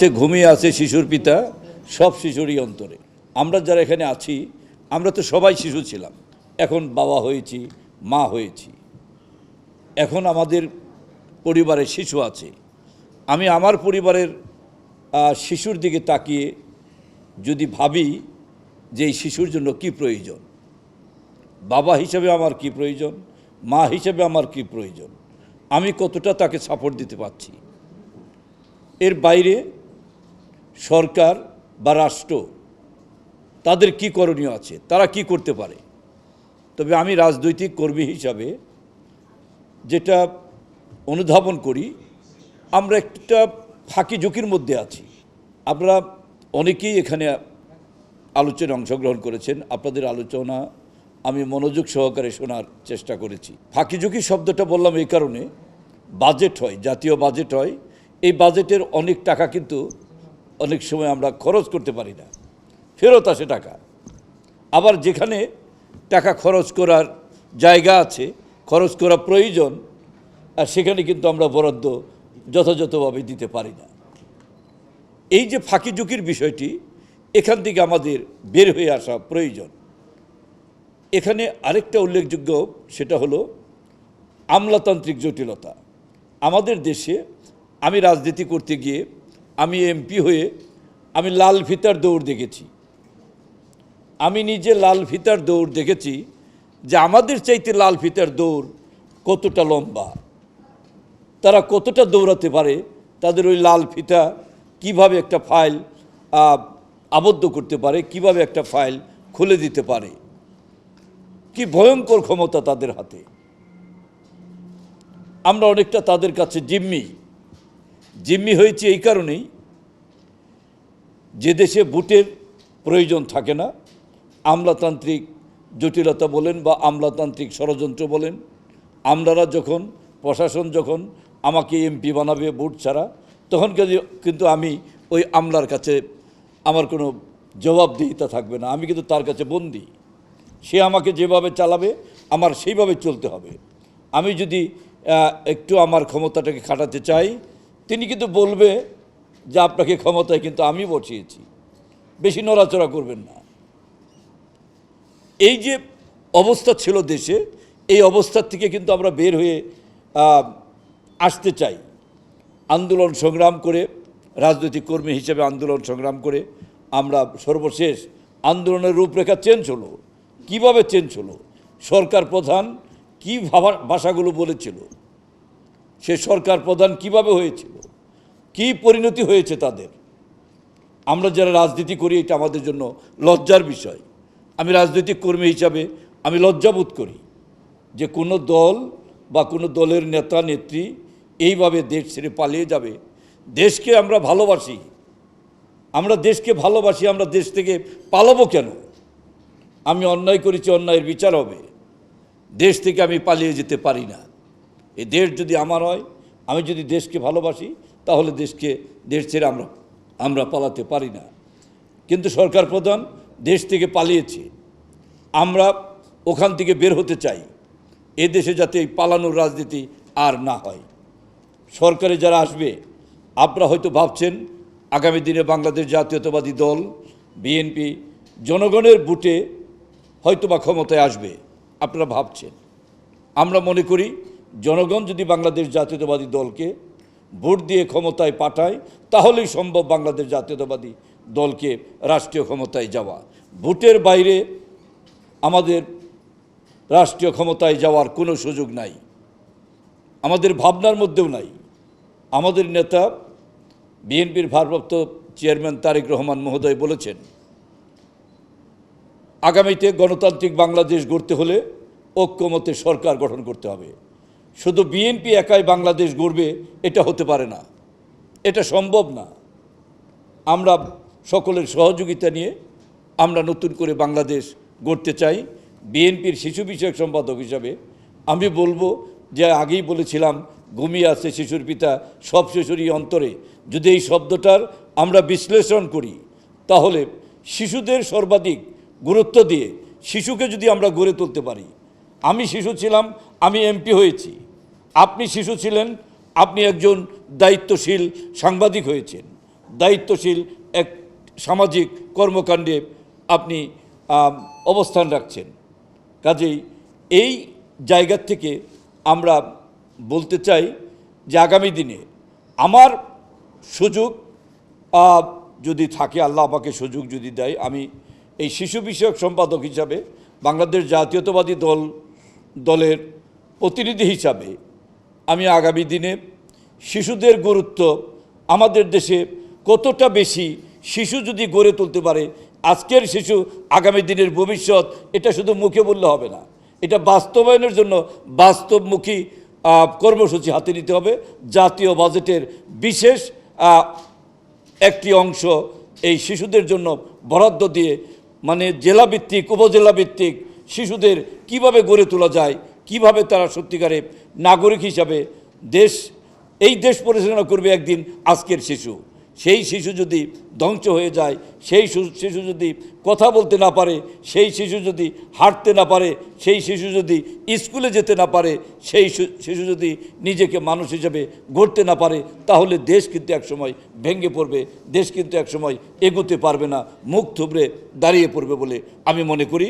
সে ঘুমিয়ে আছে শিশুর পিতা, সব শিশুরই অন্তরে। আমরা যারা এখানে আছি, আমরা তো সবাই শিশু ছিলাম। এখন বাবা হয়েছি, মা হয়েছি। এখন আমাদের পরিবারে শিশু আছে। আমি আমার পরিবারের শিশুর দিকে তাকিয়ে যদি ভাবি যে এই শিশুর জন্য কি প্রয়োজন, বাবা হিসেবে আমার কি প্রয়োজন, মা হিসেবে আমার কি প্রয়োজন, আমি কতটা তাকে সাপোর্ট দিতে পারছি, এর বাইরে সরকার বা রাষ্ট্র, তাদের কি করণীয় আছে? তারা কি করতে পারে? তবে আমি রাজনৈতিক কর্মী হিসাবে যেটা অনুধাবন করি, আমরা একটা ফাঁকি ঝুঁকির মধ্যে আছি। আপনারা অনেকেই এখানে আলোচনায় অংশগ্রহণ করেছেন। আপনাদের আলোচনা আমি মনোযোগ সহকারে শোনার চেষ্টা করেছি। ফাঁকি ঝুঁকি শব্দটা বললাম এই কারণে, বাজেট হয়, জাতীয় বাজেট হয়। এই বাজেটের অনেক টাকা কিন্তু অনেক সময় আমরা খরচ করতে পারি না। ফেরত আসে টাকা। আবার যেখানে টাকা খরচ করার জায়গা আছে, খরচ করা প্রয়োজন, আর সেখানে কিন্তু আমরা বরাদ্দ যথাযথভাবে দিতে পারি না। এই যে ফাঁকি ঝুঁকির বিষয়টি, এখান থেকে আমাদের বের হয়ে আসা প্রয়োজন। এখানে আরেকটা উল্লেখযোগ্য সেটা হলো আমলাতান্ত্রিক জটিলতা। আমাদের দেশে আমি রাজনীতি করতে গিয়ে আমি এমপি হয়ে আমি লাল ফিতার দৌড় দেখেছি। আমি নিজে লাল ফিতার দৌড় দেখেছি যে আমাদের চাইতে লাল ফিতার দৌড় কতটা লম্বা। তারা কতটা দৌড়াতে পারে, তাদের ওই লাল ফিতা কীভাবে একটা ফাইল আবদ্ধ করতে পারে, কীভাবে একটা ফাইল খুলে দিতে পারে। কি ভয়ঙ্কর ক্ষমতা তাদের হাতে। আমরা অনেকটা তাদের কাছে জিম্মি। জিম্মি হয়েছে এই কারণেই। যে দেশে ভোটের প্রয়োজন থাকে না, আমলাতান্ত্রিক জটিলতা বলেন বা আমলাতান্ত্রিক ষড়যন্ত্র বলেন, আমলারা যখন, প্রশাসন যখন আমাকে এমপি বানাবে ভোট ছাড়া, তখন কিন্তু- আমি ওই আমলার কাছে আমার কোনো জবাবদিহিতা থাকবে না, আমি কিন্তু তার কাছে বন্দি। সে আমাকে যেভাবে চালাবে, আমার সেইভাবে চলতে হবে। আমি যদি একটু আমার ক্ষমতাটাকে খাটাতে চাই তিনি কিন্তু বলবে যে আপনাকে ক্ষমতায় কিন্তু আমি বসিয়েছি। বেশি নড়াচড়া করবেন না। এই যে অবস্থা ছিল দেশে, এই অবস্থার থেকে কিন্তু আমরা বের হয়ে আসতে চাই। আন্দোলন সংগ্রাম করে, রাজনৈতিক কর্মী হিসেবে আন্দোলন সংগ্রাম করে, আমরা সর্বশেষ আন্দোলনের রূপরেখা চেঞ্জ হলো। কীভাবে চেঞ্জ হলো? সরকার প্রধান কী ভাষাগুলো বলেছিল? সে সরকার প্রধান কীভাবে হয়েছিল? কি পরিণতি হয়েছে তাদের? আমরা যারা রাজনীতি করি, এটা আমাদের জন্য লজ্জার বিষয়। আমি রাজনৈতিক কর্মী হিসাবে আমি লজ্জাবোধ করি যে কোনো দল বা কোনো দলের নেতা, নেত্রী এইভাবে দেশ ছেড়ে পালিয়ে যাবে। দেশকে আমরা ভালোবাসি। আমরা দেশকে ভালোবাসি, আমরা দেশ থেকে পালাবো কেন? আমি অন্যায় করেছি, অন্যায়ের বিচার হবে। দেশ থেকে আমি পালিয়ে যেতে পারি না। এই দেশ যদি আমার হয়, আমি যদি দেশকে ভালোবাসি, তাহলে দেশকে, দেশ ছেড়ে আমরা আমরা পালাতে পারি না। কিন্তু সরকার প্রধান দেশ থেকে পালিয়েছে। আমরা ওখান থেকে বের হতে চাই। এ দেশে যাতে এই পালানোর রাজনীতি আর না হয়। সরকারে যারা আসবে, আপনারা হয়তো ভাবছেন, আগামী দিনে বাংলাদেশ জাতীয়তাবাদী দল, বিএনপি, জনগণের বুটে হয়তো বা ক্ষমতায় আসবে। আপনারা ভাবছেন। আমরা মনে করি জনগণ যদি বাংলাদেশ জাতীয়তাবাদী দলকে ভোট দিয়ে ক্ষমতায় পাঠায়, তাহলেই সম্ভব বাংলাদেশ জাতীয়তাবাদী দলকে রাষ্ট্রীয় ক্ষমতায় যাওয়া। ভোটের বাইরে আমাদের রাষ্ট্রীয় ক্ষমতায় যাওয়ার কোনো সুযোগ নাই। আমাদের ভাবনার মধ্যেও নাই। আমাদের নেতা বিএনপির ভারপ্রাপ্ত চেয়ারম্যান তারেক রহমান মহোদয় বলেছেন, আগামীতে গণতান্ত্রিক বাংলাদেশ গড়তে হলে ঐক্যমতে সরকার গঠন করতে হবে। শুধু বিএনপি একাই বাংলাদেশ গড়বে, এটা হতে পারে না। এটা সম্ভব না। আমরা সকলের সহযোগিতা নিয়ে আমরা নতুন করে বাংলাদেশ গড়তে চাই। বিএনপির শিশু বিষয়ক সম্পাদক হিসাবে আমি বলব যে, আগেই বলেছিলাম, ঘুমিয়ে আছে শিশুর পিতা, সব শিশুরই অন্তরে। যদি এই শব্দটার আমরা বিশ্লেষণ করি, তাহলে শিশুদের সর্বাধিক গুরুত্ব দিয়ে শিশুকে যদি আমরা গড়ে তুলতে পারি, আমি শিশু ছিলাম, আমি এমপি হয়েছি। আপনি শিশু ছিলেন, আপনি একজন দায়িত্বশীল সাংবাদিক হয়েছেন। দায়িত্বশীল এক সামাজিক কর্মকাণ্ডে আপনি অবস্থান রাখছেন। কাজেই এই জায়গার থেকে আমরা বলতে চাই যে আগামী দিনে আমার সুযোগ যদি থাকে, আল্লাহ আমাকে সুযোগ যদি দেয়, আমি এই শিশু বিষয়ক সম্পাদক হিসাবে বাংলাদেশ জাতীয়তাবাদী দল, দলের প্রতিনিধি হিসাবে আমি আগামী দিনে শিশুদের গুরুত্ব আমাদের দেশে কতটা বেশি শিশু যদি গড়ে তুলতে পারে, আজকের শিশু আগামী দিনের ভবিষ্যৎ, এটা শুধু মুখে বললে হবে না। এটা বাস্তবায়নের জন্য বাস্তবমুখী কর্মসূচি হাতে নিতে হবে। জাতীয় বাজেটের বিশেষ একটি অংশ এই শিশুদের জন্য বরাদ্দ দিয়ে মানে জেলা ভিত্তিক উপজেলা ভিত্তিক শিশুদের কীভাবে গড়ে তোলা যায় কীভাবে তারা সত্যিকারে নাগরিক হিসাবে দেশ, এই দেশ পরিচালনা করবে একদিন আজকের শিশু। সেই শিশু যদি ধ্বংস হয়ে যায়, সেই শিশু যদি কথা বলতে না পারে, সেই শিশু যদি হাঁটতে না পারে, সেই শিশু যদি স্কুলে যেতে না পারে, সেই শিশু যদি নিজেকে মানুষ হিসেবে গড়তে না পারে, তাহলে দেশ কিন্তু একসময় ভেঙে পড়বে, দেশ কিন্তু একসময় এগোতে পারবে না, মুখ থুবড়ে দাঁড়িয়ে পড়বে বলে আমি মনে করি।